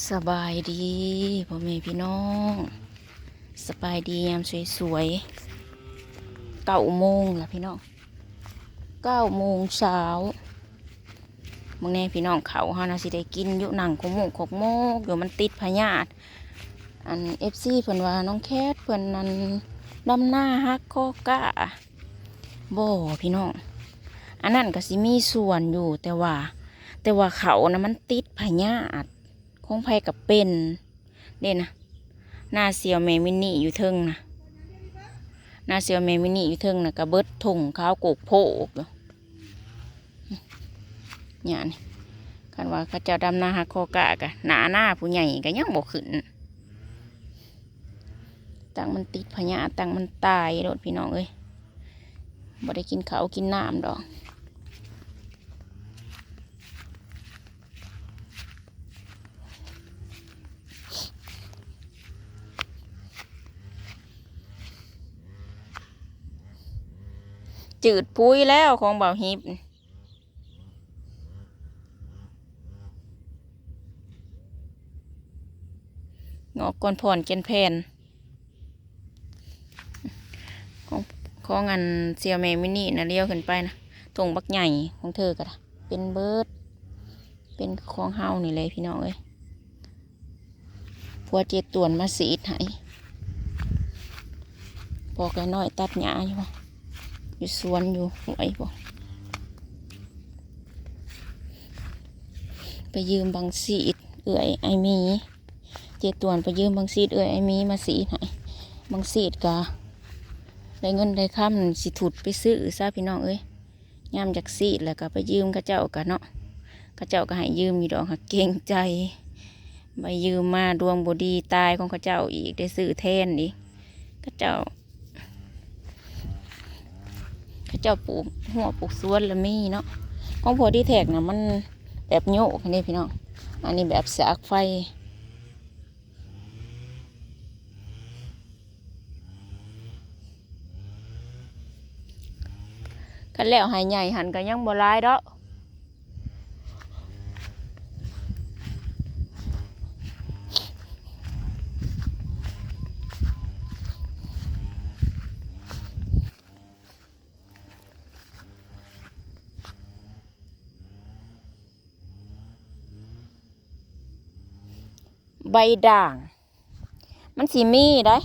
สบายดีพ่อแม่พี่น้องสบายดียามสวยๆเก้าโมงละพี่น้องเก้าโมงเช้ามื่อแน่พี่น้องเขาเฮานะสิได้กินยู่หนังของหมูขกโมกเดี๋ยวมันติดพยาธิอันเอฟซีเพิ่นว่าน้องแคทเพิ่นนั้นดำหน้าฮักคอกะบ่พี่น้องอันนั้นก็สิมีส่วนอยู่แต่ว่า แต่ว่าเขานะมันติดพยาธิ คงไผกับเป็นเด่นะหน้าเซียวเมมินี่อยู่เทิงนะหน้าเซียวเมมินี่อยู่เทิงนะกระเบิดถุงข้าวโกกโพกอยู่เนี่ยนี่คันว่าเขาเจ้าดำนาฮักโคกะกะหนาหน้าผู้ใหญ่ก็ยังบกขึ้นตังมันติดพญาตังมันตายโดดพี่น้องเอ้ยบ่ได้กินข้าวกินน้ำดอก จืดปุ้ยแล้วของเบาฮิปงอกก้อนผ่อนเกนแพนของของอันเซียวแมมินี่นะเลี้ยวขึ้นไปนะตรงบักใหญ่ของเธอก็ได้เป็นเบิร์ดเป็นของเฮานี่เลยพี่น้องเอ้ยพัวเจตวนมาสีดให้พอกแกน้อยตัดหญ้าอยู่ อยู่สวนอยู่หวยบ่ไปยืมบางสีดเอื่อยไอมีเจตวนไปยืมบางสีดเอื่อยไอมีมาสีดให้บางสีดกะได้เงินได้ค่ำสิถุดไปซื้อซาพี่น้องเอ้ยยามจากสีดแล้วก็ไปยืมกระเจ้ากะเนาะกระเจ้าก็ให้ยืมอยู่ดอกหักเกรงใจไปยืมมาดวงบดีตายของกระเจ้าอีกได้ซื้อแทนอีกกระเจ้า เจ้าปลูกหัวปลูกสวนละมีเนาะของพอที่แทกนะมันแบบโยกนี่พี่น้องอันนี้แบบสากไฟกันแล้วหายใหญ่หันกันยังบ่ร้ายดอก ใบด่าง มันสีมีได้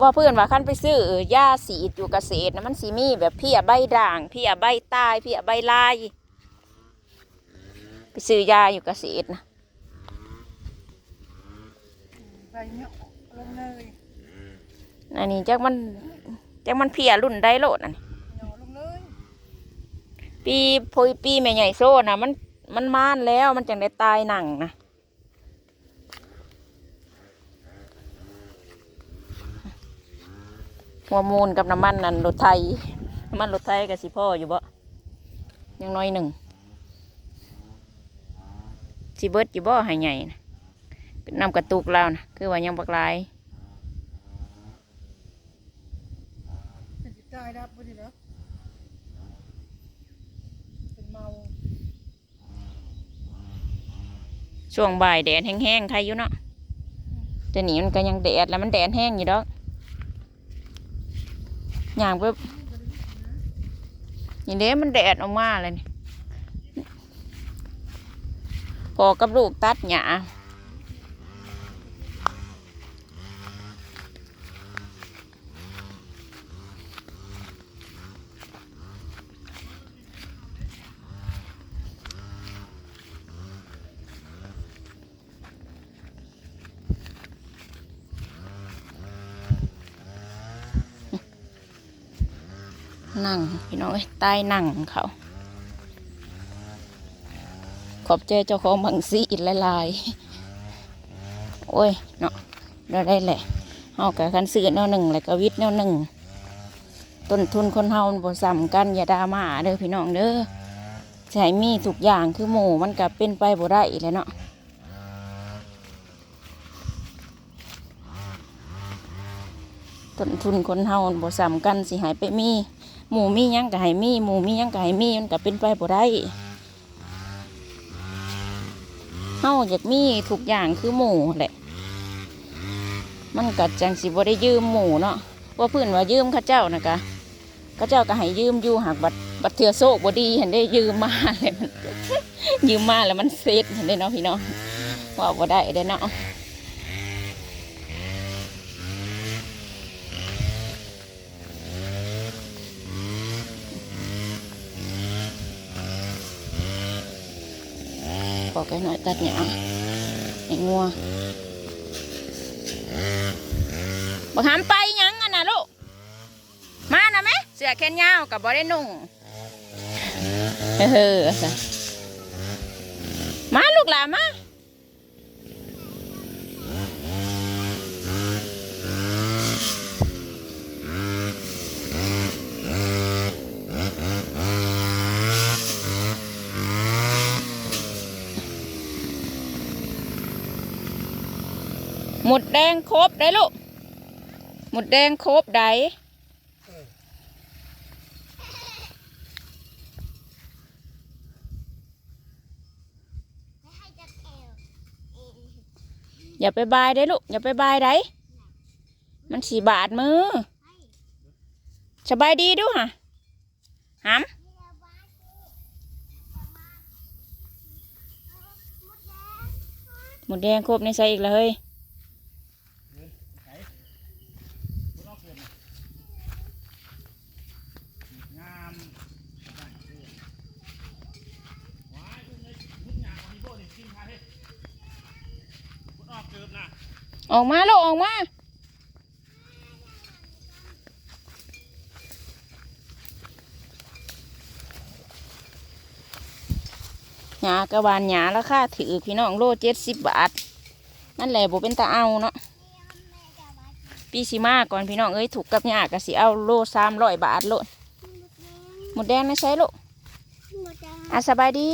ว่าเพื่อนว่าขั้นไปซื้อยาสีดอยู่เกษตรนะมันสีมีแบบเพียใบด่างเพียใบตายเพียใบลาย ไปซื้อยาอยู่เกษตรนะใบเนาะลงเลยอันนี้จักมันจักมันเพียรุ่นได้โลดอันนี้เนาะลงเลยปีพอยปีแม่ใหญ่โซ่นะมันมันมานแล้วมันจังได้ตายหนังนะ หัวมูลกับน้ำมันนั่นรถไทยน้ำมันรถไทยกับสิพ่ออยู่บ่ยังน้อยหนึ่งสิเบิดอยู่บ่ใหายใหญ่นะนำกระตุกเรานะคือว่ายังบักหลายเป็นจิตใจรับพอดีเนาะเป็นเมาช่วงบ่ายแดดแห้งๆใครอยู่เนาะแต่นี่มันก็ยังแดดแล้วมันแดดแห้งอยู่ดอก อย่างแบบอย่างเด้มันแดดออกมาเลยนี่พอกับลูกตัดหยา นั่งพี่น้องเอ้ยใต้นั่งเขา ขอบใจเจ้าของบังซีอิดลายๆโอ้ยเนาะเราได้แหละเฮากับคันซื้อแนวหนึ่งแล้วก็วิทย์แนวหนึ่งต้นทุนคนเฮามันบ่ซ้ำกันอย่าดราม่าเด้อพี่น้องเด้อใช้มีทุกอย่างคือหมูมันก็เป็นไปบ่ได้แล้วเนาะต้นทุนคนเฮาบ่ซ้ำกันสิหายไปมี หมูมีหยังก็ให้มีหมูมีหยังก็ให้มีมันก็เป็นไปบ่ได้เฮาาอยากมีทุกอย่างคือหมูแหละ มันก็จังสิบ่ได้ยืมหมูเนาะว่าเพื่อนว่ายืมเข้าเจ้านะกะเข้าเจ้าก็ให้ยืมอยู่หากบัตรบัตรเถื่อโซกบ่ดีเห็นได้ยืมมาเลยมันยืมมาแล้วมันเซ็ตเห็นได้เนาะพี่น้องว่าบ่ได้ได้เนาะ บอกไอ้หน่อยตัดหยาไอ้งัวบอกหามไปยังอันนะลูก มานะไหมเสื้อแขนยาวกับบอได้นุ่งเออมาลูกหลานมา หมดแดงครบได้ลูกหมดแดงครบได้อย่าไปบายได้ลูกอย่าไปบายได้มันสีบาดมือสบายดีดูฮะหามหมดแดงครบในใส่อีกแล้วเฮ้ย งามว้ายคุณเลยมุดหยาของพี่โบนี่กินพาเฮ้ยมุดออกเกิบนะ ออกมาลูกออกมา หยากระวานหยาราคาถือพี่น้องโลเจ็ดสิบบาท นั่นแหละบ่เป็นตาเอาเนาะปีสิมาก่อนพี่น้องเอ้ยถูกกับหยากะสิเอาโลสามร้อยบาทโลดหมดแดงนะใช้ลูกอะสบายดี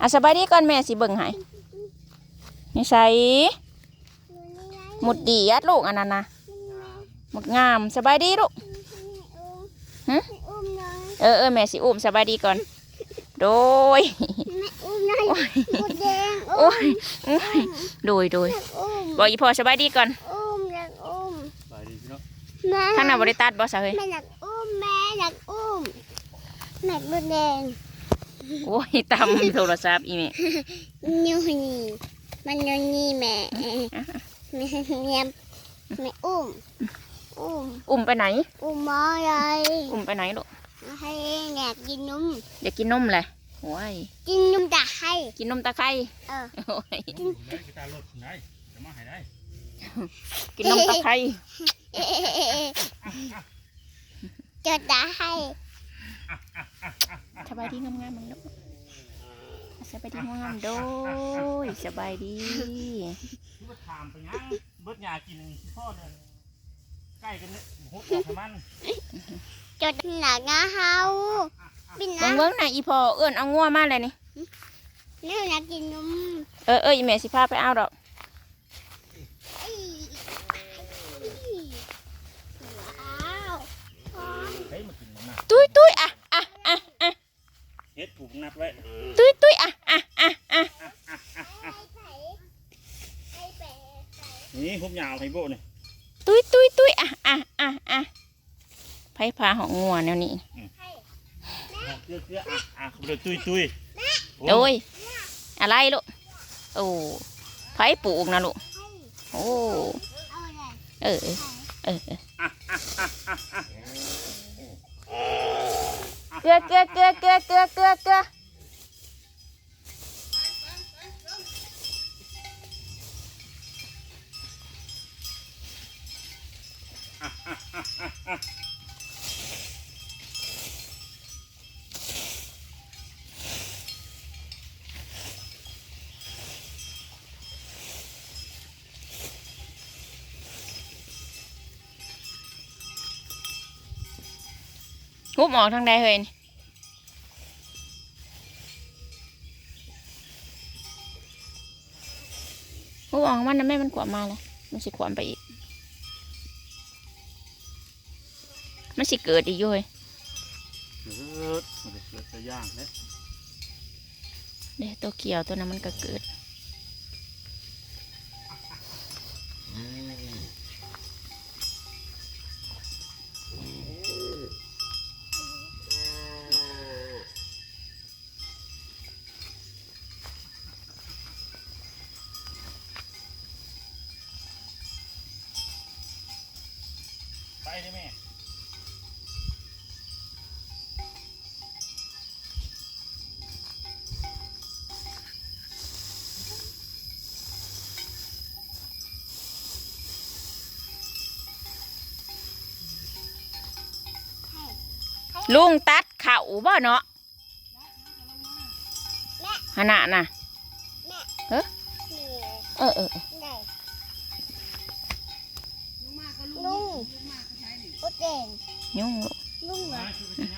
อะสบายดีก่อนแม่สิเบิ่งให้นี่ใส่หมดดีอัดลูกอันนั้นนะหมดงามสบายดีลูกฮะอุ้มหน่อยเออเออแม่สิอุ้มสบายดีก่อน โดยแม่อุ้มหน่อยหมดแดงโอ้ยโอ้ยโดยโดยอยากอุ้มบอกอีพอสบายดีก่อนอุ้มอยากอุ้มไปดีพี่น้องแม่ข้างหน้าบริตัดบอสเฮ้ยแม่อยากอุ้มแม่อยากอุ้มแม่หมดแดงโอ้ยตำโทรศัพท์อีเมนิ้วนี่มันนิ้วนี่แม่แม่เนี่ยแม่อุ้มอุ้มอุ้มไปไหน อุ้มหมอเลยอุ้มไปไหนลูก ให้อยากกินนมอยากกินนมเลยโอ้ยกินนมจะให้กินนมตะไคร้เออโอ้ยได้กีตาร์รถไหนจะมาให้ได้กินนมตะไคร้จะจะให้สบายดีงามๆมันลูกสบายดีงามๆโดยสบายดีที่ว่าถามไปยังเบิดหยากินพ่อเนี่ยใกล้กันเนี่ยหดออกให้มัน จะหนักนะเฮาบินเบิ่นะงเบิ่งๆน่ะอีพอเอื้อนเอางัวมาเลยนี่นี่อยากกินนมเออเอออีแม่สิพาไปเอาดอกว้าวเฮ้ยมากินมันนะตุ้ยตุ้ยอะอะอะอะเฮ็ดผูกนัดไว้ตุ้ยตุ้ยอะอะอะอะนี่หุบหยาให้โบนี่ตุ้ยตุ้ยตุ้ยอะอะอะอะ ไผพาหองงัวแนวนี้เลือเลืออะอะเขาเลยตุยตุยโอ้ยอะไรลูกโอ้ไผปลูกนะลูกโอ้เออเออเออเออเกลือเกลือเกลือเกลือเกลือเกลือ เกลือหุบออกทางใดเฮ้ยนี่หุบออกของมันนะแม่มันขวามมาเลยมันสิขวามไปอีก มันสิเกิดอีกอยู่เฮ้ยเกิดมันจะเกิดจะย่างเนี่ยเด้ตัวเขียวตัวนั้นมันก็เกิด ไปได้แม่ลุงตัดเข่าบ่เนาะขนาดน่ะนี่เออเออ เออได้ลุงมากก็ลุงลุงลุงมากก็ใช้ดิอุดเด่นยุ่งลูกลุงเหรอ